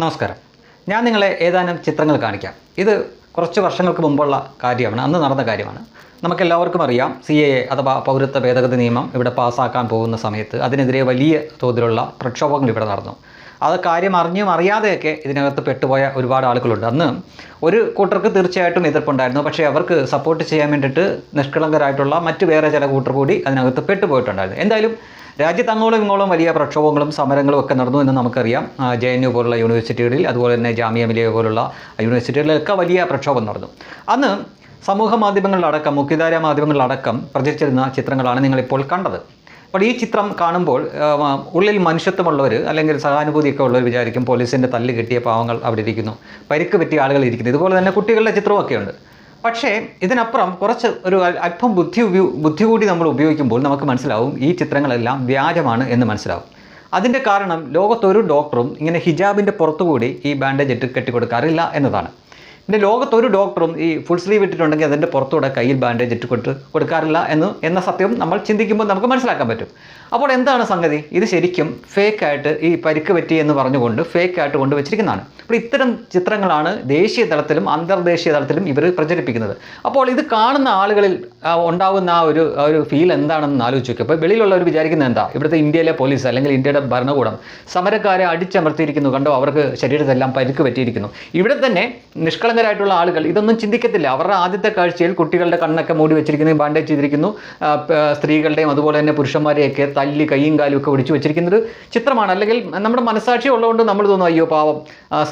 നമസ്കാരം. ഞാൻ നിങ്ങളെ ഏതാനും ചിത്രങ്ങൾ കാണിക്കാം. ഇത് കുറച്ച് വർഷങ്ങൾക്ക് മുമ്പുള്ള കാര്യമാണ് അന്ന് നടന്ന കാര്യമാണ്. നമുക്കെല്ലാവർക്കും അറിയാം സി എ അഥവാ പൗരത്വ ഭേദഗതി നിയമം ഇവിടെ പാസ്സാക്കാൻ പോകുന്ന സമയത്ത് അതിനെതിരെ വലിയ തോതിലുള്ള പ്രക്ഷോഭങ്ങൾ ഇവിടെ നടന്നു. അത് കാര്യം അറിഞ്ഞും അറിയാതെയൊക്കെ ഇതിനകത്ത് പെട്ടുപോയ ഒരുപാട് ആളുകളുണ്ട്. അന്ന് ഒരു കൂട്ടർക്ക് തീർച്ചയായിട്ടും എതിർപ്പുണ്ടായിരുന്നു. പക്ഷേ അവർക്ക് സപ്പോർട്ട് ചെയ്യാൻ വേണ്ടിയിട്ട് നിഷ്കളങ്കരായിട്ടുള്ള മറ്റ് വേറെ ചില കൂട്ടർ കൂടി അതിനകത്ത് പെട്ടുപോയിട്ടുണ്ടായിരുന്നു. എന്തായാലും രാജ്യത്ത് അങ്ങോളം ഇങ്ങോളം വലിയ പ്രക്ഷോഭങ്ങളും സമരങ്ങളും ഒക്കെ നടന്നു എന്ന് നമുക്കറിയാം. ജെ എൻ യു പോലുള്ള യൂണിവേഴ്സിറ്റികളിൽ അതുപോലെ തന്നെ ജാമിയ മിലിയ പോലുള്ള യൂണിവേഴ്സിറ്റികളിലൊക്കെ വലിയ പ്രക്ഷോഭം നടന്നു. അന്ന് സമൂഹ മാധ്യമങ്ങളിലടക്കം മുഖ്യധാര മാധ്യമങ്ങളിലടക്കം പ്രചരിച്ചിരുന്ന ചിത്രങ്ങളാണ് നിങ്ങളിപ്പോൾ കണ്ടത്. അപ്പോൾ ഈ ചിത്രം കാണുമ്പോൾ ഉള്ളിൽ മനുഷ്യത്വമുള്ളവർ അല്ലെങ്കിൽ സഹാനുഭൂതിയൊക്കെ ഉള്ളവർ വിചാരിക്കും പോലീസിന്റെ തല്ല് കിട്ടിയ പാവങ്ങൾ അവിടെ ഇരിക്കുന്നു. പരിക്ക് പറ്റിയ ആളുകൾ ഇരിക്കുന്നു. ഇതുപോലെ തന്നെ കുട്ടികളുടെ ചിത്രമൊക്കെ ഉണ്ട് പക്ഷേ ഇതിനപ്പുറം കുറച്ച് ഒരു അല്പം ബുദ്ധി ബുദ്ധി കൂടി നമ്മൾ ഉപയോഗിക്കുമ്പോൾ നമുക്ക് മനസ്സിലാവും ഈ ചിത്രങ്ങളെല്ലാം വ്യാജമാണ് എന്ന് മനസ്സിലാവും. അതിന്റെ കാരണം ലോകത്തൊരു ഡോക്ടറും ഇങ്ങനെ ഹിജാബിന്റെ പുറത്തുകൂടി ഈ ബാൻഡേജ് ഇട്ട് കെട്ടിക്കൊടുക്കാറില്ല എന്നതാണ്. പിന്നെ ലോകത്ത് ഒരു ഡോക്ടറും ഈ ഫുൾ സ്ലീവ് ഇട്ടിട്ടുണ്ടെങ്കിൽ അതിന്റെ പുറത്തൂടെ കയ്യിൽ ബാൻഡേജ് ഇട്ട് കൊടുത്ത് കൊടുക്കാറില്ല എന്ന് എന്ന സത്യം നമ്മൾ ചിന്തിക്കുമ്പോൾ നമുക്ക് മനസ്സിലാക്കാൻ പറ്റും. അപ്പോൾ എന്താണ് സംഗതി? ഇത് ശരിക്കും ഫേക്കായിട്ട് ഈ പരിക്ക് പറ്റി എന്ന് പറഞ്ഞുകൊണ്ട് ഫേക്കായിട്ട് കൊണ്ടുവച്ചിരിക്കുന്നതാണ് അപ്പോൾ ഇത്തരം ചിത്രങ്ങളാണ് ദേശീയ തലത്തിലും അന്തർദേശീയ തലത്തിലും ഇവർ പ്രചരിപ്പിക്കുന്നത്. അപ്പോൾ ഇത് കാണുന്ന ആളുകളിൽ ഉണ്ടാകുന്ന ആ ഒരു ഒരു ഫീൽ എന്താണെന്ന് ആലോചിച്ച് നോക്കുക അപ്പോൾ വെളിയിലുള്ളവർ വിചാരിക്കുന്നത് എന്താ? ഇവിടുത്തെ ഇന്ത്യയിലെ പോലീസ് അല്ലെങ്കിൽ ഇന്ത്യയുടെ ഭരണകൂടം സമരക്കാരെ അടിച്ചമർത്തിയിരിക്കുന്നു. കണ്ടോ? അവർക്ക് ശരീരത്തെല്ലാം പരിക്ക് പറ്റിയിരിക്കുന്നു. ഇവിടെ തന്നെ നിഷ്കളങ്കരായിട്ടുള്ള ആളുകൾ ഇതൊന്നും ചിന്തിക്കത്തില്ല. അവരുടെ ആദ്യത്തെ കാഴ്ചയിൽ കുട്ടികളുടെ കണ്ണൊക്കെ മൂടി വെച്ചിരിക്കുന്നു ബാൻഡേജ് ചെയ്തിരിക്കുന്നു. സ്ത്രീകളുടെയും അതുപോലെ തന്നെ പുരുഷന്മാരെയൊക്കെ തല്ലി കൈയും കാലും ഒക്കെ ഒടിച്ചു വെച്ചിരിക്കുന്ന ഒരു ചിത്രമാണ്. അല്ലെങ്കിൽ നമ്മുടെ മനസാക്ഷി ഉള്ളതുകൊണ്ട് നമ്മൾ തോന്നും അയ്യോ പാവം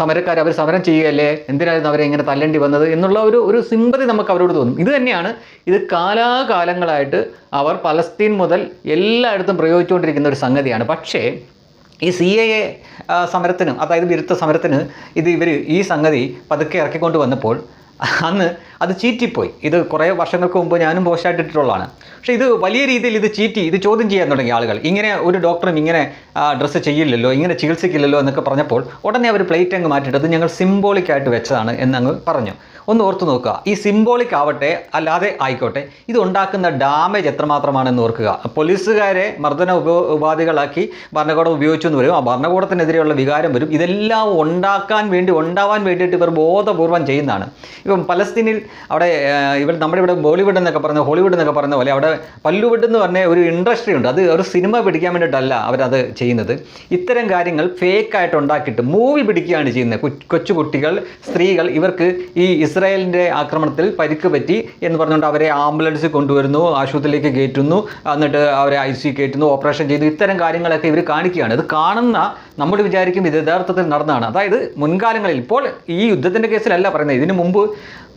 സമരക്കാർ അവർ സമരം ചെയ്യുകയല്ലേ? എന്തിനായിരുന്നു അവരെ ഇങ്ങനെ തല്ലേണ്ടി വന്നത്? എന്നുള്ള ഒരു ഒരു സിമ്പതി നമുക്ക് അവരോട് തോന്നും. ഇത് തന്നെയാണ് ഇത് കാലാകാലങ്ങളായിട്ട് അവർ പലസ്തീൻ മുതൽ എല്ലായിടത്തും പ്രയോഗിച്ചുകൊണ്ടിരിക്കുന്ന ഒരു സംഗതിയാണ്. പക്ഷേ ഈ സി എ എ സമരത്തിന് അതായത് വിരുദ്ധ സമരത്തിന് ഇത് ഇവർ ഈ സംഗതി പതുക്കെ ഇറക്കിക്കൊണ്ട് വന്നപ്പോൾ അന്ന് അത് ചീറ്റിപ്പോയി. ഇത് കുറേ വർഷങ്ങൾക്ക് മുമ്പ് ഞാനും പോസ്റ്റായിട്ടിട്ടുള്ളതാണ് പക്ഷേ ഇത് വലിയ രീതിയിൽ ഇത് ചീറ്റി ഇത് ചോദ്യം ചെയ്യാൻ തുടങ്ങി ആളുകൾ. ഇങ്ങനെ ഒരു ഡോക്ടറും ഇങ്ങനെ ഡ്രസ്സ് ചെയ്യില്ലല്ലോ ഇങ്ങനെ ചികിത്സിക്കില്ലല്ലോ എന്നൊക്കെ പറഞ്ഞപ്പോൾ ഉടനെ അവർ പ്ലേറ്റ് അങ്ങ് മാറ്റിയിട്ട് അത് ഞങ്ങൾ സിംബോളിക്കായിട്ട് വെച്ചതാണ് എന്നങ്ങ് പറഞ്ഞു. ഒന്ന് ഓർത്ത് നോക്കുക. ഈ സിംബോളിക് ആവട്ടെ അല്ലാതെ ആയിക്കോട്ടെ ഇത് ഉണ്ടാക്കുന്ന ഡാമേജ് എത്രമാത്രമാണെന്ന് ഓർക്കുക. പോലീസുകാരെ മർദ്ദന ഉപ ഉപാധികളാക്കി ഭരണകൂടം ഉപയോഗിച്ചു എന്ന് വരും. ആ ഭരണകൂടത്തിനെതിരെയുള്ള വികാരം വരും. ഇതെല്ലാം ഉണ്ടാക്കാൻ വേണ്ടി ഉണ്ടാവാൻ വേണ്ടിയിട്ട് ഇവർ ബോധപൂർവം ചെയ്യുന്നതാണ്. ഇപ്പം പലസ്തീനിൽ അവിടെ ഇവർ നമ്മുടെ ഇവിടെ ബോളിവുഡ് എന്നൊക്കെ പറഞ്ഞ ഹോളിവുഡ് എന്നൊക്കെ പറഞ്ഞ പോലെ അവിടെ പല്ലുവുഡ് എന്ന് പറഞ്ഞ ഒരു ഇൻഡസ്ട്രി ഉണ്ട്. അത് ഒരു സിനിമ പിടിക്കാൻ വേണ്ടിയിട്ടല്ല അവരത് ചെയ്യുന്നത്. ഇത്തരം കാര്യങ്ങൾ ഫേക്കായിട്ട് ഉണ്ടാക്കിയിട്ട് മൂവി പിടിക്കുകയാണ് ചെയ്യുന്നത്. കൊച്ചു കുട്ടികൾ സ്ത്രീകൾ ഇവർക്ക് ഈ ഇസ്രായേലിന്റെ ആക്രമണത്തിൽ പരിക്ക് പറ്റി എന്ന് പറഞ്ഞുകൊണ്ട് അവരെ ആംബുലൻസ് കൊണ്ടുവരുന്നു ആശുപത്രിയിലേക്ക് കയറ്റുന്നു എന്നിട്ട് അവരെ ഐ സി കയറ്റുന്നു ഓപ്പറേഷൻ ചെയ്തു. ഇത്തരം കാര്യങ്ങളൊക്കെ ഇവർ കാണിക്കുകയാണ്. ഇത് കാണുന്ന നമ്മൾ വിചാരിക്കും ഇത് യഥാർത്ഥത്തിൽ നടന്നതാണ്. അതായത് മുൻകാലങ്ങളിൽ ഇപ്പോൾ ഈ യുദ്ധത്തിന്റെ കേസിലല്ല പറയുന്നത്. ഇതിനു മുമ്പ്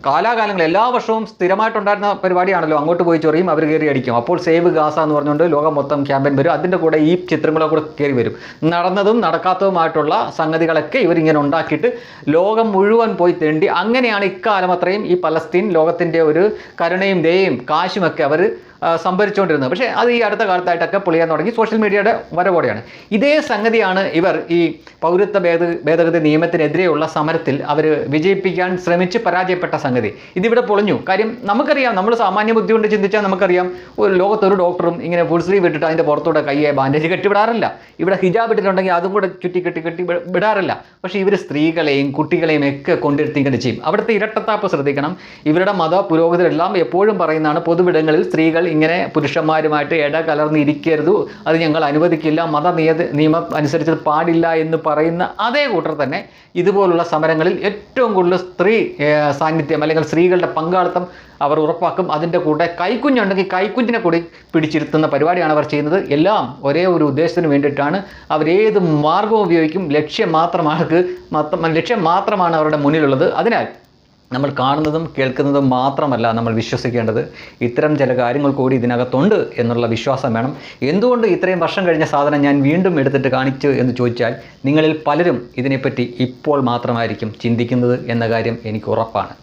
കാലാകാലങ്ങൾ എല്ലാ വർഷവും സ്ഥിരമായിട്ടുണ്ടായിരുന്ന പരിപാടിയാണല്ലോ. അങ്ങോട്ട് പോയി ചൊറിയും അവർ കയറി അടിക്കും. അപ്പോൾ സേവ് ഗാസ എന്ന് പറഞ്ഞുകൊണ്ട് ലോകം മൊത്തം ക്യാമ്പയിൻ വരും. അതിന്റെ കൂടെ ഈ ചിത്രങ്ങളൊക്കെ കൂടെ കയറി വരും. നടന്നതും നടക്കാത്തതുമായിട്ടുള്ള സംഗതികളൊക്കെ ഇവരിങ്ങനെ ഉണ്ടാക്കിയിട്ട് ലോകം മുഴുവൻ പോയി തേണ്ടി അങ്ങനെയാണ് ഇക്കാലം അത്രയും ഈ പലസ്തീൻ ലോകത്തിന്റെ ഒരു കരുണയും ദയയും കാശുമൊക്കെ അവർ സംഭരിച്ചുകൊണ്ടിരുന്നത്. പക്ഷേ അത് ഈ അടുത്ത കാലത്തായിട്ടൊക്കെ പൊളിയാൻ തുടങ്ങി. സോഷ്യൽ മീഡിയയുടെ വരവോടെയാണ്. ഇതേ സംഗതിയാണ് ഇവർ ഈ പൗരത്വ ഭേദ ഭേദഗതി നിയമത്തിനെതിരെയുള്ള സമരത്തിൽ അവർ വിജയിപ്പിക്കാൻ ശ്രമിച്ച് പരാജയപ്പെട്ട സംഗതി. ഇതിവിടെ പൊളിഞ്ഞു. കാര്യം നമുക്കറിയാം. നമ്മൾ സാമാന്യ ബുദ്ധി കൊണ്ട് ചിന്തിച്ചാൽ നമുക്കറിയാം. ഒരു ലോകത്തൊരു ഡോക്ടറും ഇങ്ങനെ ഫുൾ സ്ലീവ് ഇട്ടിട്ട് അതിന്റെ പുറത്തൂടെ കയ്യെ ബാൻഡേജ് കെട്ടിവിടാറില്ല ഇവിടെ ഹിജാബ് ഇട്ടിട്ടുണ്ടെങ്കിൽ അതും കൂടെ ചുറ്റി കെട്ടി കെട്ടി വിടാറില്ല. പക്ഷേ ഇവർ സ്ത്രീകളെയും കുട്ടികളെയും ഒക്കെ കൊണ്ടിരുത്തി ഇങ്ങനെ ചെയ്യും. അവിടുത്തെ ഇരട്ടത്താപ്പ് ശ്രദ്ധിക്കണം. ഇവരുടെ മത പുരോഹിതരെല്ലാം എപ്പോഴും പറയുന്നതാണ് പൊതുവിടങ്ങളിൽ സ്ത്രീകൾ ഇങ്ങനെ പുരുഷന്മാരുമായിട്ട് ഇട കലർന്നിരിക്കരുത്. അത് ഞങ്ങൾ അനുവദിക്കില്ല. മത നിയത നിയമം അനുസരിച്ച് പാടില്ല എന്ന് പറയുന്ന അതേ കൂട്ടർ തന്നെ ഇതുപോലുള്ള സമരങ്ങളിൽ ഏറ്റവും കൂടുതൽ സ്ത്രീ സാന്നിധ്യം അല്ലെങ്കിൽ സ്ത്രീകളുടെ പങ്കാളിത്തം അവർ ഉറപ്പാക്കും. അതിന്റെ കൂടെ കൈക്കുഞ്ഞുണ്ടെങ്കിൽ കൈക്കുഞ്ഞിനെ കൂടി പിടിച്ചിരുത്തുന്ന പരിപാടിയാണ് അവർ ചെയ്യുന്നത്. എല്ലാം ഒരേ ഒരു ഉദ്ദേശത്തിന് വേണ്ടിയിട്ടാണ് അവരേത് മാർഗവും ഉപയോഗിക്കും. ലക്ഷ്യം മാത്രമാണ് മാത്രം ലക്ഷ്യം മാത്രമാണ് അവരുടെ മുന്നിലുള്ളത്. അതിനാൽ നമ്മൾ കാണുന്നതും കേൾക്കുന്നതും മാത്രമല്ല നമ്മൾ വിശ്വസിക്കേണ്ടത് ഇത്തരം ചില കാര്യങ്ങൾ കൂടി ഇതിനകത്തുണ്ട് എന്നുള്ള വിശ്വാസം വേണം. എന്തുകൊണ്ട് ഇത്രയും വർഷം കഴിഞ്ഞ സാധനം ഞാൻ വീണ്ടും എടുത്തിട്ട് കാണിച്ചു എന്ന് ചോദിച്ചാൽ നിങ്ങളിൽ പലരും ഇതിനെപ്പറ്റി ഇപ്പോൾ മാത്രമായിരിക്കും ചിന്തിക്കുന്നത് എന്ന കാര്യം എനിക്ക് ഉറപ്പാണ്.